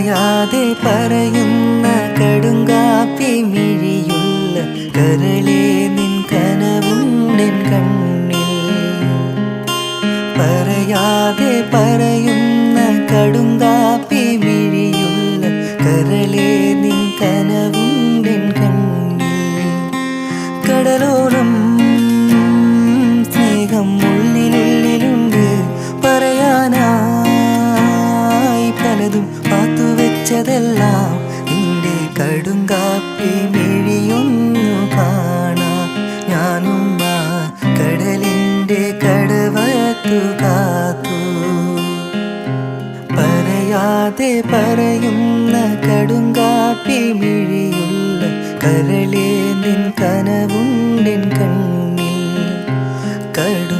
പറയാതെ പറയുന്ന കടുങ്കാപ്പി മിഴിയുള്ള കരളേ നിൻ കനവുണ്ടെൻ കണ്ണിൽ. പറയാതെ പറയുന്ന കടുങ്കാപ്പി മിഴിയുള്ള കരളേ നിൻ കനവുണ്ടെൻ കണ്ണിൽ. കടലോളം കണ്ടതും പാത്തു വെച്ചതെല്ലാം നിന്റെ കടുങ്കാപ്പി മെഴിയുന്നു കാണാ. ഞാനും ആ കടലിന്റെ കടവത്തു കാത്തു. പറയാതെ പറയുന്ന കടുങ്കാപ്പി മിഴിയുള്ള കരളേ നിൻ കനവും നിൻ കണ്ണിൽ. കടു